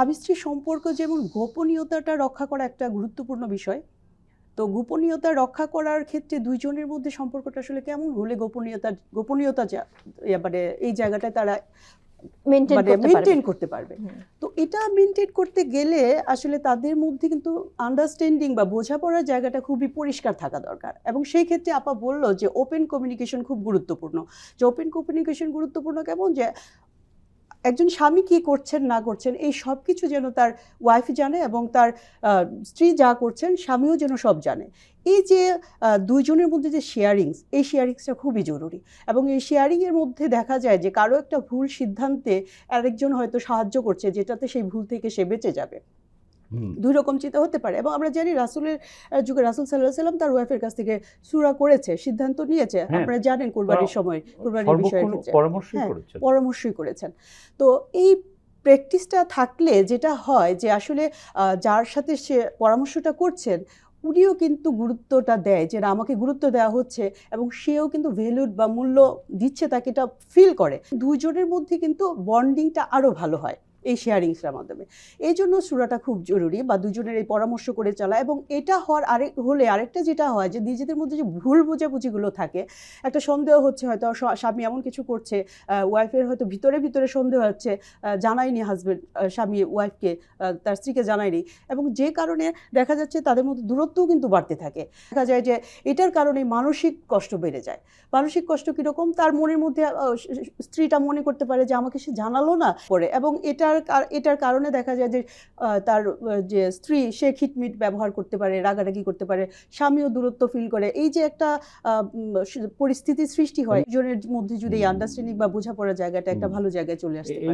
স্বামী স্ত্রীর সম্পর্ক যেমন গোপনীয়তাটা রক্ষা করা একটা গুরুত্বপূর্ণ বিষয় তো গোপনীয়তা রক্ষা করার ক্ষেত্রে দুইজনের মধ্যে সম্পর্কটা আসলে কেমন? হলে গোপনীয়তা গোপনীয়তা যা- মানে এই জায়গাটায় তারা মেনটেন মানে করতে পারবে। তো এটা মেনটেন করতে গেলে আসলে তাদের মধ্যে কিন্তু আন্ডারস্ট্যান্ডিং বা বোঝাপড়ার জায়গাটা খুবই পরিষ্কার থাকা দরকার। এবং সেই ক্ষেত্রে আপা বলল যে ওপেন কমিউনিকেশন খুব গুরুত্বপূর্ণ। যে ওপেন কমিউনিকেশন গুরুত্বপূর্ণ কেমন? যে একজন স্বামী কি করছেন, না করছেন, এই সব কিছু যেন তার ওয়াইফ জানে এবং তার স্ত্রী যা করছেন, স্বামীও যেন সব জানে এই যে দুইজনের মধ্যে যে শেয়ারিংস এই শেয়ারিংসটা খুবই জরুরি এবং এই শেয়ারিংয়ের মধ্যে দেখা যায় যে, কারও একটা ভুল সিদ্ধান্তে আরেকজন হয়তো সাহায্য করছে, যেটাতে সেই ভুল থেকে সে বেঁচে যাবে। দুই রকম চিন্তা হতে পারে এবং আমরা জানি রাসুলের যুগে রাসুল সাল্লাহ সাল্লাম তার ওয়াইফের কাছ থেকে সুরা করেছে সিদ্ধান্ত নিয়েছে। হ্যাঁ। আপনারা জানেন কোরবানির সময় কোরবানির সর্বক্ষণ ক্ষেত্রে। পরামর্শই হ্যাঁ, করেছেন। তো এই প্র্যাকটিসটা থাকলে যেটা হয় যে আসলে আহ, যার সাথে সে পরামর্শটা করছেন উনিও কিন্তু গুরুত্বটা দেয় যে না আমাকে গুরুত্ব দেওয়া হচ্ছে এবং সেও কিন্তু ভ্যালুড বা মূল্য দিচ্ছে তাকে এটা ফিল করে। দুজনের মধ্যে কিন্তু বন্ডিংটা আরও ভালো হয়। এই শেয়ারিংসটার মাধ্যমে। এই জন্য সুরাটা খুব জরুরি বা দুজনের এই পরামর্শ করে চলা এবং এটা হওয়ার আরেক হলে আরেকটা যেটা হয় যে নিজেদের মধ্যে যে ভুল বোঝাবুঝিগুলো থাকে, একটা সন্দেহ হচ্ছে হয়তো স্বামী এমন কিছু করছে ওয়াইফের হয়তো ভিতরে ভিতরে সন্দেহ হচ্ছে জানায়নি হাজবেন্ড স্বামী ওয়াইফকে তার স্ত্রীকে জানায়নি এবং যে কারণে দেখা যাচ্ছে তাদের মধ্যে দূরত্বও কিন্তু বাড়তে থাকে। দেখা যায় যে এটার কারণে মানসিক কষ্ট বেড়ে যায়। মানসিক কষ্ট কীরকম? তার মনের মধ্যে স্ত্রীটা মনে করতে পারে যে আমাকে সে জানালো না পরে এবং এটার এটার কারণে দেখা যায় যে আহ, তার যে স্ত্রী সে খিটমিট ব্যবহার করতে পারে রাগারাগি করতে পারে স্বামীও দূরত্ব ফিল করে। এই যে একটা পরিস্থিতি পরিস্থিতির সৃষ্টি হয় জনের মধ্যে যদি এই আন্ডারস্ট্যান্ডিং বা বোঝাপড়ার জায়গাটা একটা ভালো জায়গায় চলে আসতে পারে।